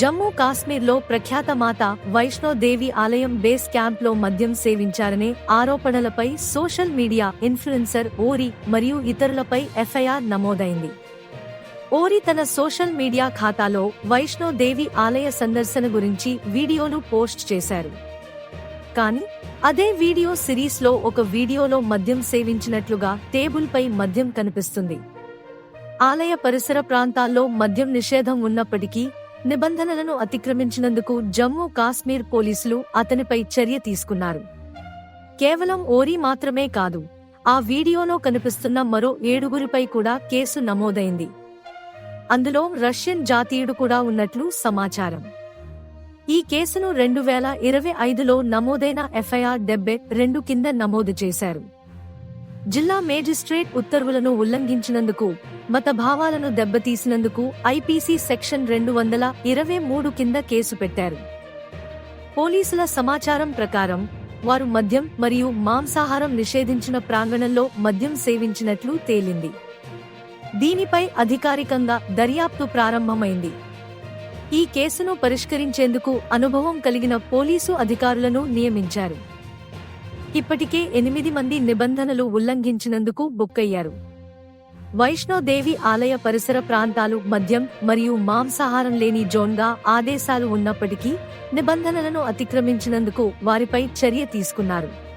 జమ్మూ కాశ్మీర్లో ప్రఖ్యాత మాత వైష్ణోదేవి ఆలయం బేస్ క్యాంప్లో మద్యం సేవించారనే ఆరోపణలపై సోషల్ మీడియా ఇన్ఫ్లుయెన్సర్ ఓరి మరియు ఇతరులపై ఎఫ్ఐఆర్ నమోదైంది. ఓరి తన సోషల్ మీడియా ఖాతాలో వైష్ణోదేవి ఆలయ సందర్శన గురించి వీడియోలు పోస్ట్ చేశారు. కానీ అదే వీడియో సిరీస్లో ఒక వీడియోలో మద్యం సేవించినట్లుగా టేబుల్పై మద్యం కనిపిస్తుంది. ఆలయ పరిసర ప్రాంతాల్లో మద్యం నిషేధం ఉన్నప్పటికీ నిబంధనలను అతిక్రమించినందుకు జమ్మూ కాశ్మీర్ పోలీసులు అతనిపై చర్య తీసుకున్నారు. కేవలం ఓరి మాత్రమే కాదు ఆ వీడియోలో కనిపిస్తున్న మరో ఏడుగురిపై కూడా కేసు నమోదైంది. అందులో రష్యన్ జాతీయుడు కూడా ఉన్నట్లు సమాచారం. ఈ కేసును రెండు వేల ఇరవై ఐదులో నమోదైన ఎఫ్ఐఆర్ డెబ్బై రెండు కింద నమోదు చేశారు. జిల్లా మేజిస్ట్రేట్ ఉత్తర్వులను ఉల్లంఘించినందుకు మత భావాలను దెబ్బతీసినందుకు ఐపీసీ సెక్షన్ రెండు వందల ఇరవై మూడు కింద కేసు పెట్టారు. పోలీసుల సమాచారం ప్రకారం వారు మద్యం మరియు మాంసాహారం నిషేధించిన ప్రాంగణంలో మద్యం సేవించినట్లు తేలింది. దీనిపై అధికారికంగా దర్యాప్తు ప్రారంభమైంది. ఈ కేసును పరిష్కరించేందుకు అనుభవం కలిగిన పోలీసు అధికారులను నియమించారు. ఇప్పటికే ఎనిమిది మంది నిబంధనలు ఉల్లంఘించినందుకు బుక్కయ్యారు. వైష్ణోదేవి ఆలయ పరిసర ప్రాంతాలు మద్యం మరియు మాంసాహారం లేని జోన్గా ఆదేశాలు ఉన్నప్పటికీ నిబంధనలను అతిక్రమించినందుకు వారిపై చర్య తీసుకున్నారు.